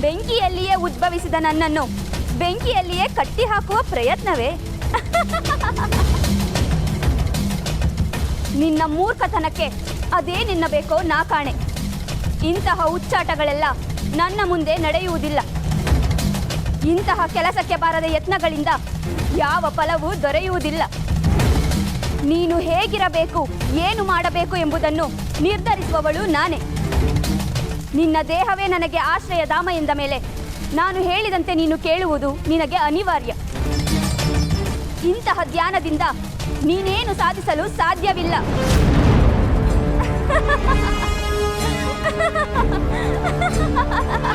ಬೆಂಕಿಯಲ್ಲಿಯೇ ಉದ್ಭವಿಸಿದ ನನ್ನನ್ನು ಬೆಂಕಿಯಲ್ಲಿಯೇ ಕಟ್ಟಿ ಹಾಕುವ ಪ್ರಯತ್ನವೇ. ನಿನ್ನ ಮೂರ್ಖತನಕ್ಕೆ ಅದೇ ನಿನ್ನ ಬೇಕೋ ನಾ ಕಾಣೆ. ಇಂತಹ ಉಚ್ಚಾಟಗಳೆಲ್ಲ ನನ್ನ ಮುಂದೆ ನಡೆಯುವುದಿಲ್ಲ. ಇಂತಹ ಕೆಲಸಕ್ಕೆ ಬಾರದ ಯತ್ನಗಳಿಂದ ಯಾವ ಫಲವೂ ದೊರೆಯುವುದಿಲ್ಲ. ನೀನು ಹೇಗಿರಬೇಕು, ಏನು ಮಾಡಬೇಕು ಎಂಬುದನ್ನು ನಿರ್ಧರಿಸುವವಳು ನಾನೇ. ನಿನ್ನ ದೇಹವೇ ನನಗೆ ಆಶ್ರಯ ಆಶ್ರಯಧಾಮ ಎಂದ ಮೇಲೆ ನಾನು ಹೇಳಿದಂತೆ ನೀನು ಕೇಳುವುದು ನಿನಗೆ ಅನಿವಾರ್ಯ. ಇಂತಹ ಧ್ಯಾನದಿಂದ ನೀನೇನು ಸಾಧಿಸಲು ಸಾಧ್ಯವಿಲ್ಲ.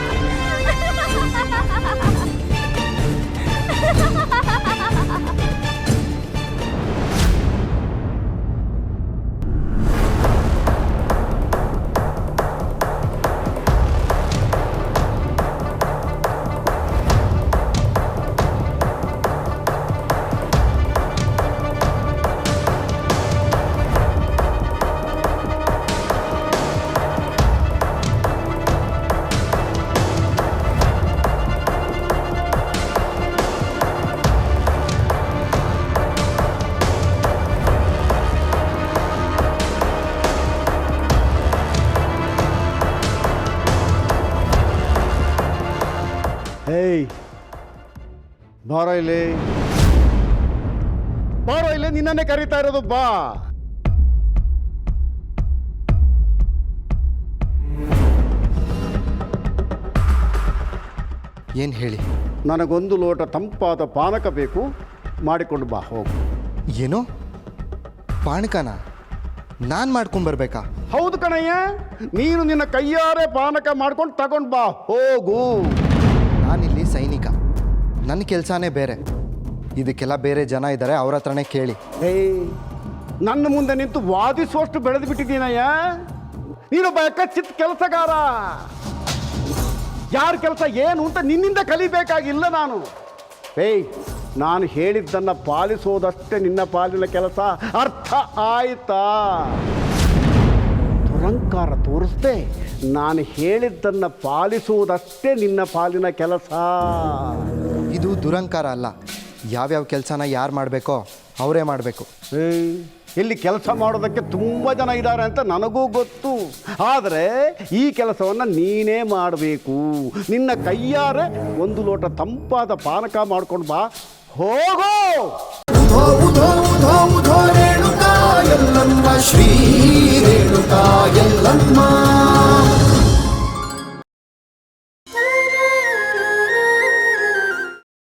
ಹೇಯ್ ಬಾರೋ ಇಲ್ಲಿ. ಬಾರೋ ಇಲ್ಲಿ ನಿನ್ನನ್ನೇ ಕರೀತಾ ಇರೋದು ಬಾ. ಏನು ಹೇಳಿ? ನನಗೊಂದು ಲೋಟ ತಂಪಾದ ಪಾನಕ ಬೇಕು ಮಾಡಿಕೊಂಡು ಬಾ ಹೋಗು. ಏನು? ಪಾನಕನ? ನಾನು ಮಾಡ್ಕೊಂಡು ಬರಬೇಕಾ? ಹೌದು ಕಣಯ್ಯ ನೀನು ನಿನ್ನ ಕೈಯಾರೆ ಪಾನಕ ಮಾಡ್ಕೊಂಡು ತಗೊಂಡು ಬಾ ಹೋಗು. ನಾನಿಲ್ಲಿ ಸೈನಿಕ. ನನ್ನ ಕೆಲಸನೇ ಬೇರೆ. ಇದಕ್ಕೆಲ್ಲ ಬೇರೆ ಜನ ಇದ್ದಾರೆ ಅವ್ರ ಹತ್ರನೇ ಕೇಳಿ. ಏಯ್, ನನ್ನ ಮುಂದೆ ನಿಂತು ವಾದಿಸುವಷ್ಟು ಬೆಳೆದು ಬಿಟ್ಟಿದ್ದೀನಯ್ಯ? ನೀನೊಬ್ಬ ಕಚ್ಚಿತ್ ಕೆಲಸಗಾರ. ಯಾರ ಕೆಲಸ ಏನು ಅಂತ ನಿನ್ನಿಂದ ಕಲಿಬೇಕಾಗಿಲ್ಲ ನಾನು. ಏಯ್, ನಾನು ಹೇಳಿದ್ದನ್ನು ಪಾಲಿಸೋದಷ್ಟೇ ನಿನ್ನ ಪಾಲಿನ ಕೆಲಸ. ಅರ್ಥ ಆಯ್ತಾ? ದುರಂಕಾರ ತೋರಿಸ್ದೆ ನಾನು ಹೇಳಿದ್ದನ್ನು ಪಾಲಿಸುವುದಷ್ಟೇ ನಿನ್ನ ಪಾಲಿನ ಕೆಲಸ ಇದು ದುರಂಕಾರ ಅಲ್ಲ ಯಾವ್ಯಾವ ಕೆಲಸನ ಯಾರು ಮಾಡಬೇಕೋ ಅವರೇ ಮಾಡಬೇಕು ಇಲ್ಲಿ ಕೆಲಸ ಮಾಡೋದಕ್ಕೆ ತುಂಬ ಜನ ಇದ್ದಾರೆ ಅಂತ ನನಗೂ ಗೊತ್ತು ಆದರೆ ಈ ಕೆಲಸವನ್ನು ನೀನೇ ಮಾಡಬೇಕು ನಿನ್ನ ಕೈಯಾರೆ ಒಂದು ಲೋಟ ತಂಪಾದ ಪಾನಕ ಮಾಡ್ಕೊಂಡು ಬಾ ಹೋಗೋ ಶ್ರೀ